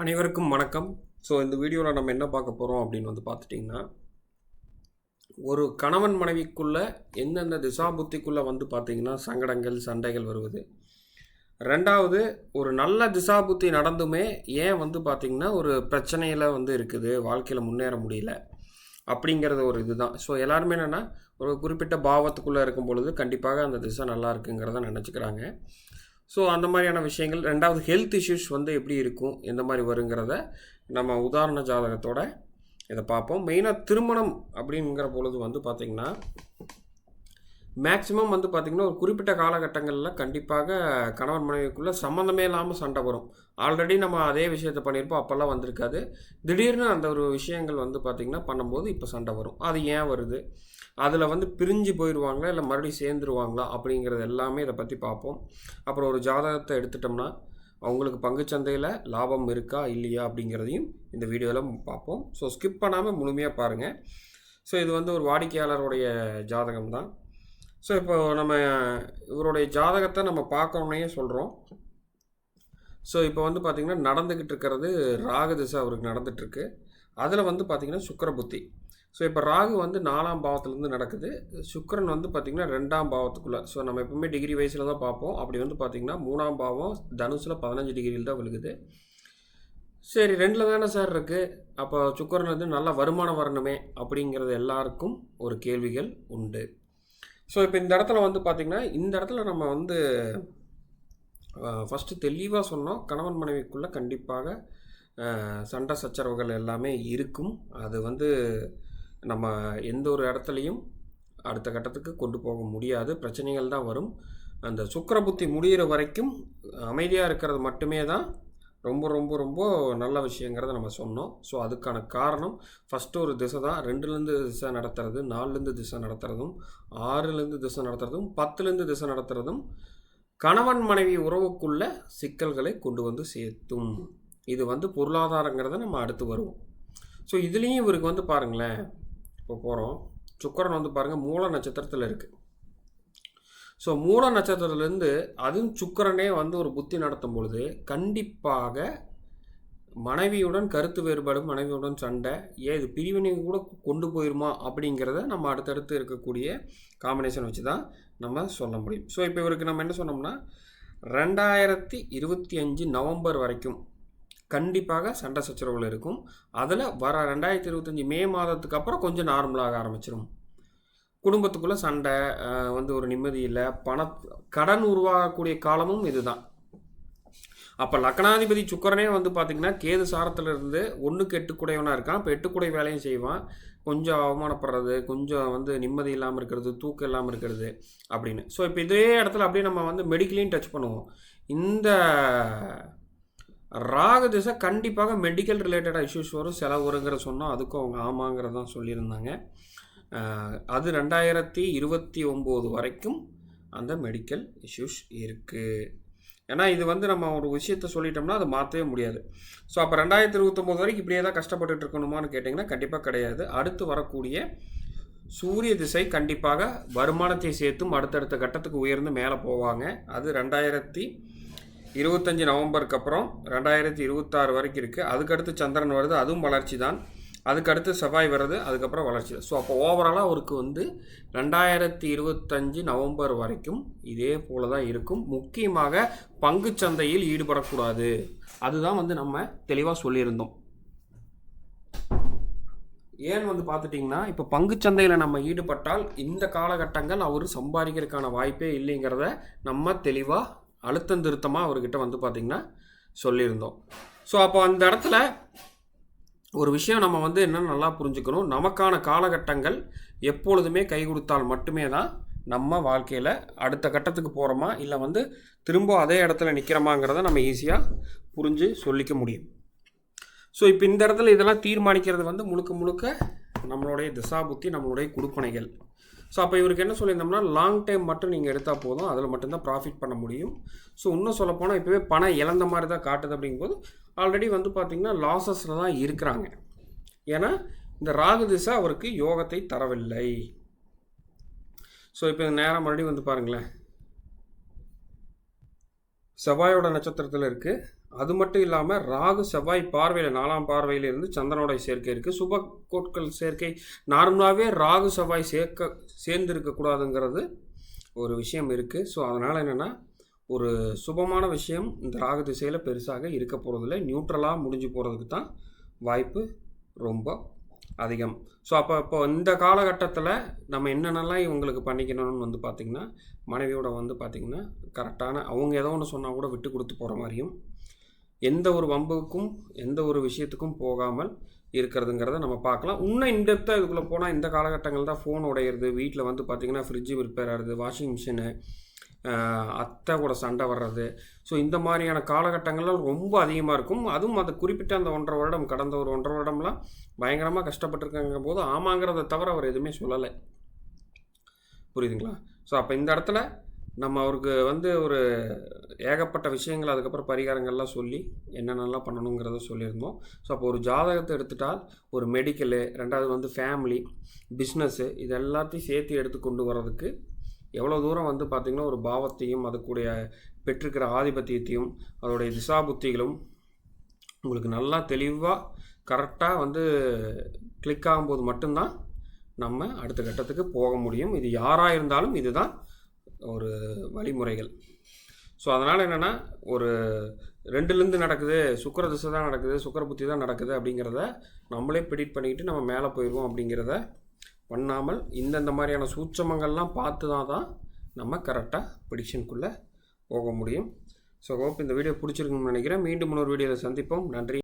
அனைவருக்கும் வணக்கம். ஸோ இந்த வீடியோவில் நம்ம என்ன பார்க்க போகிறோம் அப்படின்னு வந்து பார்த்துட்டிங்கன்னா ஒரு கணவன் மனைவிக்குள்ளே எந்தெந்த திசா புத்திக்குள்ளே வந்து பார்த்திங்கன்னா சங்கடங்கள் சண்டைகள் வருவது? ரெண்டாவது ஒரு நல்ல திசா புத்தி நடந்துமே ஏன் வந்து பார்த்திங்கன்னா ஒரு பிரச்சனையில் வந்து இருக்குது வாழ்க்கையில் முன்னேற முடியல அப்படிங்கிறது ஒரு இதுதான். ஸோ எல்லாருமே என்னென்னா ஒரு குறிப்பிட்ட பாவத்துக்குள்ளே இருக்கும் பொழுது கண்டிப்பாக அந்த திசை நல்லா இருக்குங்கிறத நினச்சிக்கிறாங்க. ஸோ அந்த மாதிரியான விஷயங்கள் ரெண்டாவது ஹெல்த் இஷ்யூஸ் வந்து எப்படி இருக்கும் எந்த மாதிரி வருங்கிறத நம்ம உதாரண ஜாதகத்தோட இதை பார்ப்போம். மெயினாக திருமணம் அப்படிங்கிற பொழுது வந்து பார்த்திங்கன்னா மேக்சிமம் வந்து பார்த்திங்கன்னா ஒரு குறிப்பிட்ட காலகட்டங்களில் கண்டிப்பாக கணவன் மனைவிக்குள்ளே சம்மந்தமே இல்லாமல் சண்டை வரும். ஆல்ரெடி நம்ம அதே விஷயத்த பண்ணியிருப்போம் அப்போல்லாம் வந்திருக்காது. திடீர்னு அந்த ஒரு விஷயங்கள் வந்து பார்த்திங்கன்னா பண்ணும்போது இப்போ சண்டை வரும். அது ஏன் வருது? அதில் வந்து பிரிஞ்சு போயிடுவாங்களா இல்லை மறுபடியும் சேர்ந்துருவாங்களா அப்படிங்கிறது எல்லாமே இதை பற்றி பார்ப்போம் அப்புறம் ஒரு ஜாதகத்தை எடுத்துட்டோம்னா அவங்களுக்கு பங்குச்சந்தையில் லாபம் இருக்கா இல்லையா அப்படிங்கிறதையும் இந்த வீடியோவில் பார்ப்போம் ஸோ ஸ்கிப் பண்ணாமல் முழுமையாக பாருங்கள் ஸோ இது வந்து ஒரு வாடிக்கையாளருடைய ஜாதகம் தான் ஸோ இப்போ நம்ம இவருடைய ஜாதகத்தை நம்ம பார்க்கணுன்னே சொல்கிறோம் ஸோ இப்போ வந்து பார்த்திங்கன்னா நடந்துக்கிட்டு இருக்கிறது ராகு திசை அவருக்கு நடந்துகிட்ருக்கு அதில் வந்து பார்த்திங்கன்னா சுக்கர புத்தி. ஸோ இப்போ ராகு வந்து நாலாம் பாவத்துலேருந்து நடக்குது. சுக்கரன் வந்து பார்த்திங்கன்னா ரெண்டாம் பாவத்துக்குள்ளே. ஸோ நம்ம எப்பவுமே டிகிரி வயசில் தான் பார்ப்போம். அப்படி வந்து பார்த்திங்கன்னா மூணாம் பாவம் தனுசில் பதினஞ்சு டிகிரியில் தான் விழுகுது. சரி ரெண்டில் தானே சார் இருக்குது அப்போ சுக்கரன் வந்து நல்ல வருமானம் வரணுமே அப்படிங்கிறது எல்லாருக்கும் ஒரு கேள்விகள் உண்டு. ஸோ இப்போ இந்த இடத்துல வந்து பார்த்திங்கன்னா இந்த இடத்துல நம்ம வந்து ஃபஸ்ட்டு தெளிவாக சொன்னோம். கணவன் மனைவிக்குள்ளே கண்டிப்பாக சண்டை சச்சரவுகள் எல்லாமே இருக்கும். அது வந்து நம்ம எந்த ஒரு இடத்துலையும் அடுத்த கட்டத்துக்கு கொண்டு போக முடியாது. பிரச்சனைகள் தான் வரும். அந்த சுக்கர புத்தி முடிகிற வரைக்கும் அமைதியாக இருக்கிறது மட்டுமே தான் ரொம்ப ரொம்ப ரொம்ப நல்ல விஷயங்கிறத நம்ம சொன்னோம். ஸோ அதுக்கான காரணம் ஃபஸ்ட்டு ஒரு திசை தான். ரெண்டுலேருந்து திசை நடத்துறது நாலுலேருந்து திசை நடத்துறதும் ஆறுலேருந்து திசை நடத்துறதும் பத்துலேருந்து திசை நடத்துறதும் கணவன் மனைவி உறவுக்குள்ள சிக்கல்களை கொண்டு வந்து சேர்த்தும். இது வந்து பொருளாதாரங்கிறத நம்ம அடுத்து வருவோம். ஸோ இதுலேயும் இவருக்கு வந்து பாருங்களேன் இப்போ போகிறோம் சுக்கரன் வந்து பாருங்கள் மூல நட்சத்திரத்தில் இருக்குது ஸோ மூல நட்சத்திரத்துலேருந்து அதுவும் சுக்கரனே வந்து ஒரு புத்தி நடத்தும் பொழுது கண்டிப்பாக மனைவியுடன் கருத்து வேறுபாடு மனைவியுடன் சண்டை ஏன் இது பிரிவினை கூட கொண்டு போயிருமா அப்படிங்கிறத நம்ம அடுத்தடுத்து இருக்கக்கூடிய காம்பினேஷன் வச்சு தான் நம்ம சொல்ல முடியும். ஸோ இப்போ இவருக்கு நம்ம என்ன சொன்னோம்னா ரெண்டாயிரத்தி இருபத்தி அஞ்சு நவம்பர் வரைக்கும் கண்டிப்பாக சண்டை சச்சரவுகள் இருக்கும். அதில் வர ரெண்டாயிரத்தி இருபத்தஞ்சி மே மாதத்துக்கு அப்புறம் கொஞ்சம் நார்மலாக ஆரம்பிச்சிடும் குடும்பத்துக்குள்ளே சண்டை வந்து ஒரு நிம்மதி இல்லை. பண கடன் உருவாகக்கூடிய காலமும் இதுதான். அப்போ லக்னாதிபதி சுக்கரனே வந்து பார்த்திங்கன்னா கேது சாரத்தில் இருந்து ஒன்றுக்கு எட்டுக்குடையவனாக இருக்கான். இப்போ எட்டுக்குடை வேலையும் செய்வான். கொஞ்சம் அவமானப்படுறது கொஞ்சம் வந்து நிம்மதி இல்லாமல் இருக்கிறது தூக்கம் இல்லாமல் இருக்கிறது அப்படின்னு. ஸோ இப்போ இதே இடத்துல அப்படியே நம்ம வந்து மெடிக்கலையும் டச் பண்ணுவோம். இந்த ராக திசை கண்டிப்பாக மெடிக்கல் ரிலேட்டடாக இஷ்யூஸ் வரும். செலவு வருங்கிற சொன்னால் அதுக்கும் அவங்க ஆமாங்கிறதான் சொல்லியிருந்தாங்க. அது ரெண்டாயிரத்தி இருபத்தி ஒம்பது வரைக்கும் அந்த மெடிக்கல் இஷ்யூஸ் இருக்குது ஏன்னா இது வந்து நம்ம ஒரு விஷயத்த சொல்லிட்டோம்னா அதை மாற்றவே முடியாது. ஸோ அப்போ ரெண்டாயிரத்தி இருபத்தொம்போது வரைக்கும் இப்படியே தான் கஷ்டப்பட்டுட்டு இருக்கணுமான்னு கேட்டிங்கன்னா கண்டிப்பாக கிடையாது. அடுத்து வரக்கூடிய சூரிய திசை கண்டிப்பாக வருமானத்தை சேர்த்தும் அடுத்தடுத்த கட்டத்துக்கு உயர்ந்து மேலே போவாங்க. அது ரெண்டாயிரத்தி இருபத்தஞ்சி நவம்பருக்கு அப்புறம் ரெண்டாயிரத்தி இருபத்தாறு வரைக்கும் இருக்குது அதுக்கடுத்து சந்திரன் வருது. அதுவும் வளர்ச்சி தான் அதுக்கடுத்து செவ்வாய் வர்றது அதுக்கப்புறம் வளர்ச்சி. ஸோ அப்போ ஓவராலாக அவருக்கு வந்து ரெண்டாயிரத்தி இருபத்தஞ்சு நவம்பர் வரைக்கும் இதே போல தான் இருக்கும். முக்கியமாக பங்கு சந்தையில் ஈடுபடக்கூடாது. அதுதான் வந்து நம்ம தெளிவாக சொல்லியிருந்தோம். ஏன் வந்து பார்த்துட்டிங்கன்னா இப்போ பங்குச்சந்தையில் நம்ம ஈடுபட்டால் இந்த காலகட்டங்கள் அவர் சம்பாதிக்கிறதுக்கான வாய்ப்பே இல்லைங்கிறத நம்ம தெளிவாக அழுத்தம் திருத்தமாக அவர்கிட்ட வந்து பார்த்திங்கன்னா சொல்லியிருந்தோம். ஸோ அப்போ அந்த இடத்துல ஒரு விஷயம் நம்ம வந்து என்னென்னு நல்லா புரிஞ்சுக்கணும்? நமக்கான காலகட்டங்கள் எப்பொழுதுமே கை கொடுத்தால் மட்டுமே தான் நம்ம வாழ்க்கையில் அடுத்த கட்டத்துக்கு போகிறோமா இல்லை வந்து திரும்ப அதே இடத்துல நிற்கிறோமாங்கிறத நம்ம ஈஸியாக புரிஞ்சு சொல்லிக்க முடியும். ஸோ இப்போ இந்த இடத்துல இதெல்லாம் தீர்மானிக்கிறது வந்து முழுக்க முழுக்க நம்மளுடைய திசா புத்தி நம்மளுடைய குடுப்பனைகள். ஸோ அப்போ இவருக்கு என்ன சொல்லியிருந்தோம்னா லாங் டைம் மட்டும் நீங்கள் எடுத்தால் போதும். அதில் மட்டும்தான் ப்ராஃபிட் பண்ண முடியும். ஸோ இன்னும் சொல்லப்போனால் இப்போவே பணம் இழந்த மாதிரி தான் காட்டுது அப்படிங்கும்போது ஆல்ரெடி வந்து பார்த்திங்கன்னா லாசஸில் தான் இருக்கிறாங்க. ஏன்னா இந்த ராகு திசை அவருக்கு யோகத்தை தரவில்லை. ஸோ இப்போ இந்த நேரம் மறுபடியும் வந்து பாருங்களேன். செவ்வாயோட நட்சத்திரத்தில் இருக்குது அது மட்டும் இல்லாமல் ராகு செவ்வாய் பார்வையில் நாலாம் பார்வையில் இருந்து சந்திரனோட சேர்க்கை இருக்குது சுப கோட்கள் சேர்க்கை நார்மலாகவே ராகு செவ்வாய் சேர்க்க சேர்ந்து இருக்கக்கூடாதுங்கிறது ஒரு விஷயம் இருக்குது ஸோ அதனால் என்னென்னா ஒரு சுபமான விஷயம் இந்த ராகு திசையில் பெருசாக இருக்க போகிறதில்ல நியூட்ரலாக முடிஞ்சு போகிறதுக்கு தான் வாய்ப்பு ரொம்ப அதிகம். ஸோ அப்போ இப்போ இந்த காலகட்டத்தில் நம்ம என்னென்னலாம் இவங்களுக்கு பண்ணிக்கணும்னு வந்து பார்த்திங்கன்னா மனைவியோட வந்து பார்த்திங்கன்னா கரெக்டான அவங்க ஏதோ ஒன்று சொன்னால் கூட விட்டு கொடுத்து போகிற மாதிரியும் எந்த ஒரு வம்புக்கும் எந்த ஒரு விஷயத்துக்கும் போகாமல் இருக்கிறதுங்கிறத நம்ம பார்க்கலாம் இன்னும் இன்டெப்த்தாக இதுக்குள்ளே போனால் இந்த காலகட்டங்கள் தான் ஃபோன் உடையிறது வீட்டில் வந்து பார்த்திங்கன்னா ஃப்ரிட்ஜு ரிப்பேர் ஆகுது வாஷிங் மிஷினு அத்தை கூட சண்டை வர்றது. ஸோ இந்த மாதிரியான காலகட்டங்கள்லாம் ரொம்ப அதிகமாக இருக்கும். அதுவும் அது குறிப்பிட்ட அந்த ஒன்றரை வருடம் கடந்த ஒரு ஒன்றரை வருடம்லாம் பயங்கரமாக கஷ்டப்பட்டுருக்காங்க போது ஆமாங்கிறத தவிர அவர் எதுவுமே சொல்லலை. புரியுதுங்களா? ஸோ அப்போ இந்த இடத்துல நம்ம அவருக்கு வந்து ஒரு ஏகப்பட்ட விஷயங்கள் அதுக்கப்புறம் பரிகாரங்கள்லாம் சொல்லி என்னென்னலாம் பண்ணணுங்கிறத சொல்லியிருந்தோம். ஸோ அப்போ ஒரு ஜாதகத்தை எடுத்துட்டால் ஒரு மெடிக்கலு ரெண்டாவது வந்து ஃபேமிலி பிஸ்னஸ்ஸு இது எல்லாத்தையும் சேர்த்து எடுத்து கொண்டு வர்றதுக்கு எவ்வளோ தூரம் வந்து பார்த்திங்கன்னா ஒரு பாவத்தையும் அதுக்குடைய பெற்றிருக்கிற ஆதிபத்தியத்தையும் அதோடைய திசாபுத்திகளும் உங்களுக்கு நல்லா தெளிவாக கரெக்டாக வந்து கிளிக் ஆகும்போது மட்டும்தான் நம்ம அடுத்த கட்டத்துக்கு போக முடியும். இது யாராக இருந்தாலும் இதுதான் ஒரு வழிமுறைகள். ஸோ அதனால் என்னென்னா ஒரு ரெண்டுலேருந்து நடக்குது சுக்கர திசை தான் நடக்குது சுக்கர புத்தி தான் நடக்குது அப்படிங்கிறத நம்மளே ப்ரிடிக்ட் பண்ணிக்கிட்டு நம்ம மேலே போயிடுவோம் அப்படிங்கிறத பண்ணாமல் இந்தந்த மாதிரியான சூட்சமங்கள்லாம் பார்த்து தான் தான் நம்ம கரெக்டாக ப்ரிடிக்ஷனுக்குள்ளே போக முடியும். ஸோ ஹோப் இந்த வீடியோ பிடிச்சிருக்குன்னு நினைக்கிறேன். மீண்டும் இன்னொரு வீடியோவில் சந்திப்போம். நன்றி.